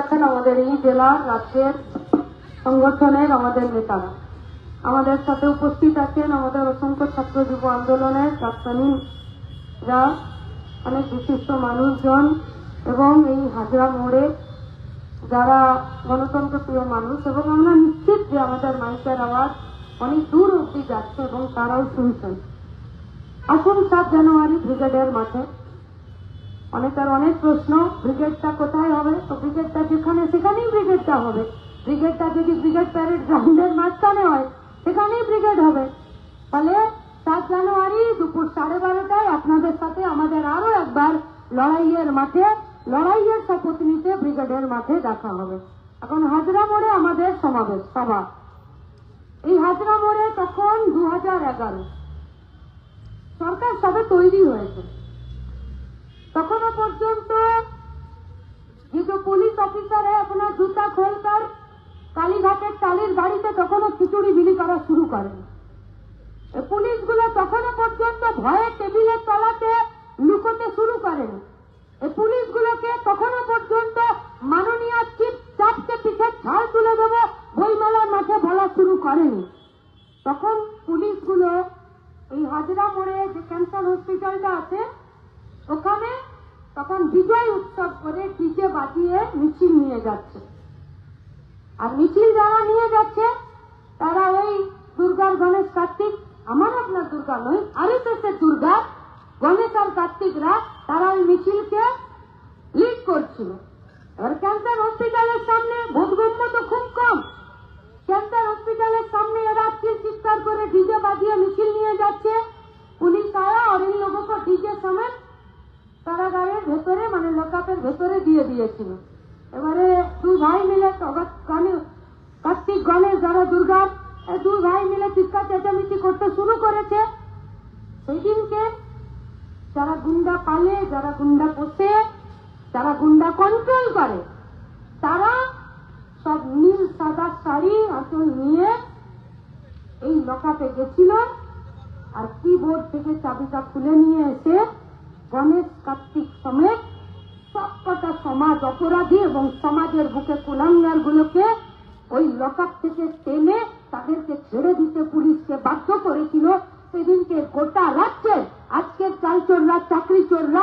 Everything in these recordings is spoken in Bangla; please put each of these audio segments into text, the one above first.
আছেন আমাদের এই জেলার রাজ্যের সংগঠনের আমাদের নেতারা। আমাদের সাথে উপস্থিত আছেন আমাদের অসংখ্য ছাত্র যুব আন্দোলনের প্রাক্তনীরা অনেক বিশিষ্ট মানুষজন এবং এই হাজরা মোড়ে যারা গণতন্ত্র প্রিয় মানুষ এবং আমরা নিশ্চিত যে আমাদের মাইকের আওয়াজ অনেক দূর অব্দি যাচ্ছে এবং তারাও শুনছেন। আসুন সাত জানুয়ারি ব্রিগেডের মাঠে অনেকের অনেক প্রশ্ন, ব্রিগেডটা কোথায় হবে? তো ব্রিগেডটা যেখানে, সেখানেই ব্রিগেডটা হবে। ব্রিগেডটা যদি ব্রিগেড প্যারেড গ্রাউন্ডের মাঝখানে হয়, সেখানেই ব্রিগেড হবে। তাহলে সাত জানুয়ারি দুপুর সাড়ে বারোটায় আপনাদের সাথে আমাদের আরও একবার লড়াইয়ের মাঠে, লড়াইয়ের শপথ নিতে ব্রিগেডের মাঠে দেখা হবে। এখন হাজরা মোড়ে আমাদের সমাবেশ, সভা। এই হাজরা মোড়ে তখন দু হাজার এগারো। সরকার সবে তৈরি হয়েছে। তখনও পর্যন্ত কিন্তু পুলিশ অফিসারে আপনার জুতা খোলকার কালীঘাটের টালির বাড়িতে তখনও খিচুড়ি বিলি করা শুরু করেন। পুলিশগুলো তখনও পর্যন্ত ভয়ে টেবিলের তলাতে লুকোতে শুরু করেন। পুলিশগুলোকে তখনও পর্যন্ত মাননীয় চিফ চাপকে পিঠে ছাল তুলে দেব বইমেলার মাঠে বলা শুরু করেনি। তখন পুলিশগুলো এই হাজরা মোড়ে যে ক্যান্সার হসপিটালটা আছে তখন বিজয় উৎসব করে ডিজে বাজিয়ে মিছিল নিয়ে যাচ্ছে। আর মিছিল যারা নিয়ে যাচ্ছে, তারা ওই দুর্গার গণেশ কার্তিক, আমার আপনার দুর্গা নয়, আরএসএসের দুর্গা গণেশ আর কার্তিকরা, তারা ওই মিছিলকে লিড করছিল। এবার ক্যান্সার হসপিটালের সামনে ভোটগম্য তো খুব কম। ক্যান্সার হসপিটালের সামনে এরা চিৎকার করে ডিজে বাজিয়ে মিছিল নিয়ে যাচ্ছে। পুলিশ লকআপের ভেতরে দিয়ে দিয়েছিল। এবারে দুই ভাই মিলে কার্তিক গণেশ যারা দুর্গা এই দুই ভাই মিলে চিৎকার চেঁচামেচি করতে শুরু করেছে। সেই দিনকে যারা গুন্ডা পালে, যারা গুন্ডা পোষে, যারা গুন্ডা কন্ট্রোল করে, তারা সব নীল সাদা শাড়ি, আঁচল নিয়ে এই লকাপে গেছিল। আর কিবোর্ড থেকে চাবিটা খুলে নিয়ে এসে গণেশ কার্তিক সমেত সবকটা সমাজ অপরাধী এবং সমাজের বুকে কুলাঙ্গার গুলোকে ওই লকআপ থেকে টেনে তাদেরকে ছেড়ে দিতে পুলিশকে বাধ্য করেছিল। সেদিনকে গোটা রাজ্যের আজকের চালচোররা চাকরি চোররা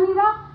lira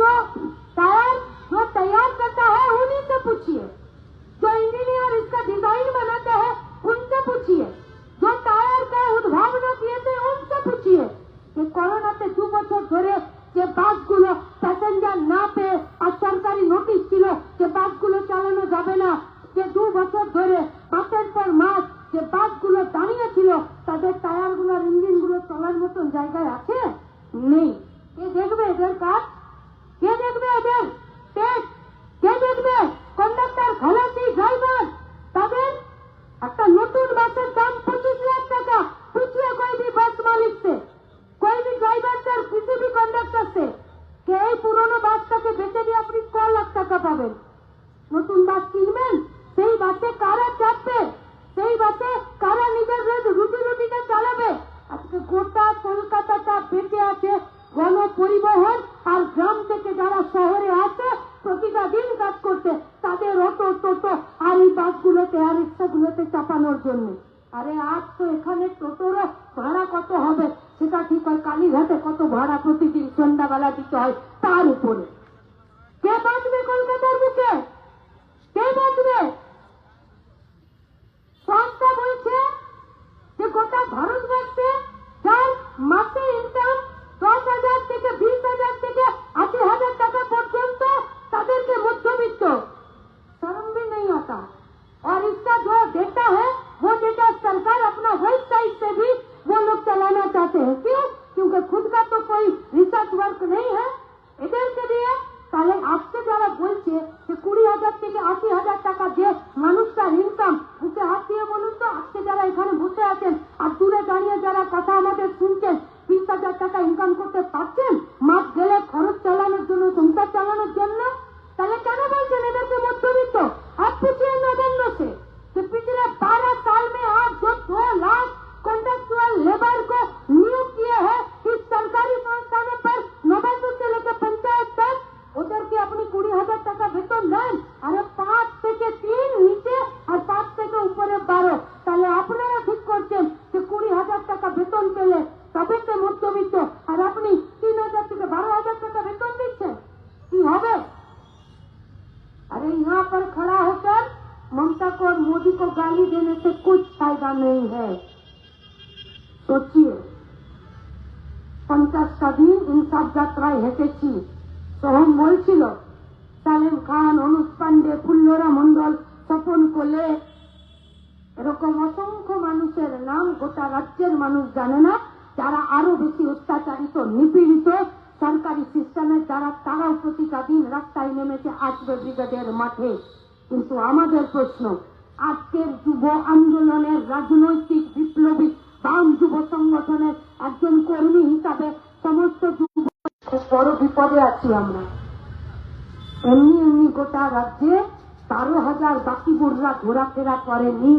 जो टायर जो तैयार करता है उन्हीं से पूछिए जो इंजीनियर इसका डिजाइन बनाता है उनसे पूछिए जो टायर का उद्भावना किए थे उनसे पूछिए कि করোনাতে দু বছর ধরে যে বাসগুলো প্যাসেঞ্জার না পেয়ে আর সরকারি নোটিশ ছিল যে বাসগুলো চালানো যাবে না যে দু বছর ধরে মাসের পর মাস যে বাসগুলো দাঁড়িয়ে ছিল তাদের টায়ারগুলোর ইঞ্জিনগুলো চলার মতন জায়গায় আছে নেই কে দেখবে এদের কাজ কে দেখবে এদের? টেস্ট কে দেখবে? কন্ডাক্টর খালাসি, ড্রাইভার? তাদের একটা নতুন বাসের দাম পঁচিশ লাখ টাকা। পুচিয়ে কয়েদি বাস মালিককে? কয়েদি ড্রাইভারদের কিছু বি কন্ডাক্টরকে? কে এই পুরনো বাসটাকে বেচে দিয়ে আপনি ক লাখ টাকা পাবেন? নতুন বাস কিনবেন? এখানে টোটোরা ভাড়া কত হবে? সেটা ঠিক হয়, কালীঘাটে কত ভাড়া প্রতিদিন সন্ধ্যাবেলা দিতে হয়? তার উপরে। কে বাঁচবে টাকা ইনকাম করতে পারছেন? সোচিয়ে পঞ্চাশটা ইনসাফ যাত্রায় হেঁটেছি। সোহম বলছিল, সালেম খান অনুজ পান্ডে, ফুল্লরা মন্ডল স্বপন কোলে এরকম অসংখ্য মানুষের নাম গোটা রাজ্যের মানুষ জানে না, যারা আরও বেশি অত্যাচারিত, নিপীড়িত সরকারি সিস্টেমের যারা তারাও প্রতিটা রাস্তায় নেমেছে আজকে ব্রিগেডের মাঠে। কিন্তু আমাদের প্রশ্ন, আজকের যুব আন্দোলনের রাজনৈতিক বিপ্লবী বাম যুব সংগঠনের একজন কর্মী হিসাবে সমস্ত যুব বড় বিপদে আছি আমরা। এমনি এমনি গোটা রাজ্যে বারো হাজার বাকি বুড়রা ঘোরাফেরা করেনি।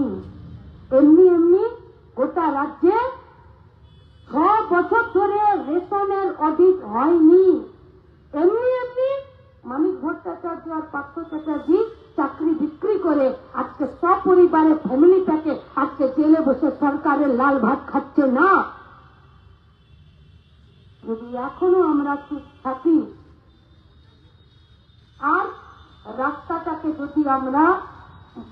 এমনি এমনি গোটা রাজ্যে ছ বছর ধরে রেশনের অডিট হয়নি। এমনি এমনি মানিক ভট্টাচার্য আর পার্থ চ্যাটার্জি চাকরি বিক্রি করে আজকে সপরিবারে ফ্যামিলিটাকে আজকে জেলে বসে সরকারের লাল ভাত খাচ্ছে না? যদি এখনও আমরা চুপ থাকি, আর রাস্তাটাকে যদি আমরা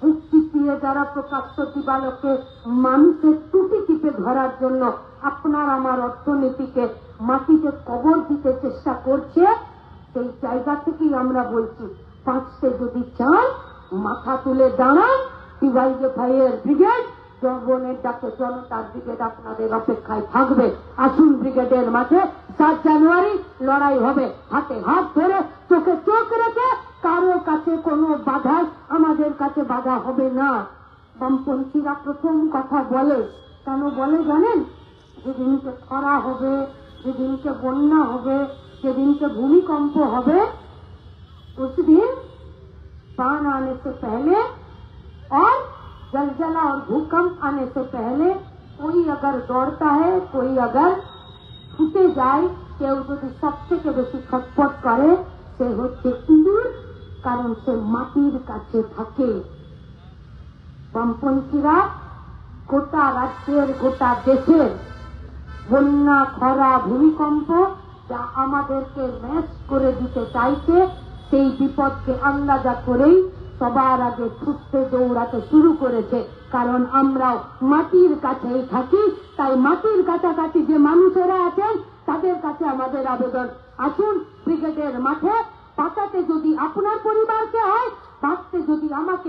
বুক চিপিয়ে যারা প্রকাশ্য দিবালোকে মানুষের টুটি টিপে ধরার জন্য আপনার আমার অর্থনীতিকে মাটিতে কবর দিতে চেষ্টা করছে, সেই জায়গা থেকেই আমরা বলছি পাঁচটে যদি চান মাথা তুলে দাঁড়ান ডিভাইডে ফাইয়ের ব্রিগেড জনগণের ডাকে জনতার ব্রিগেড আপনাদের অপেক্ষায় থাকবে। আসুন ব্রিগেডের মাঠে, সাত জানুয়ারি লড়াই হবে। হাতে হাত ধরে, চোখে চোখ রেখে কারও কাছে কোনো বাধা, আমাদের কাছে বাধা হবে না। বামপন্থীরা প্রথম কথা বলে, কেন বলে জানেন? যেদিনকে খরা হবে, যেদিনকে বন্যা হবে, যেদিনকে ভূমিকম্প হবে उस दिन बाढ़ आने से पहले और जलजला और भूकंप आने से पहले कोई अगर दौड़ता है कोई अगर ছুটে যায় কেউ যদি সব থেকে বেশি ছটফট করে সে হচ্ছে ইঁদুর কারণ সে মাটির কাছে থাকে বামপন্থীরা গোটা রাজ্যের গোটা দেশের বন্যা খরা ভূমিকম্প যা আমাদেরকে ম্যাচ করে দিতে চাইছে সেই বিপদকে আন্দাজা করেই সবার আগে ছুটতে দৌড়াতে শুরু করেছে। কারণ আমরাও মাটির কাছেই থাকি, তাই মাটির কাছাকাছি যে মানুষেরা আছেন, তাদের কাছে আমাদের আবেদন। আসুন ক্রিকেটের মাঠে পাতাতে যদি আপনার পরিবারকে হয়, বাঁচতে যদি আমাকে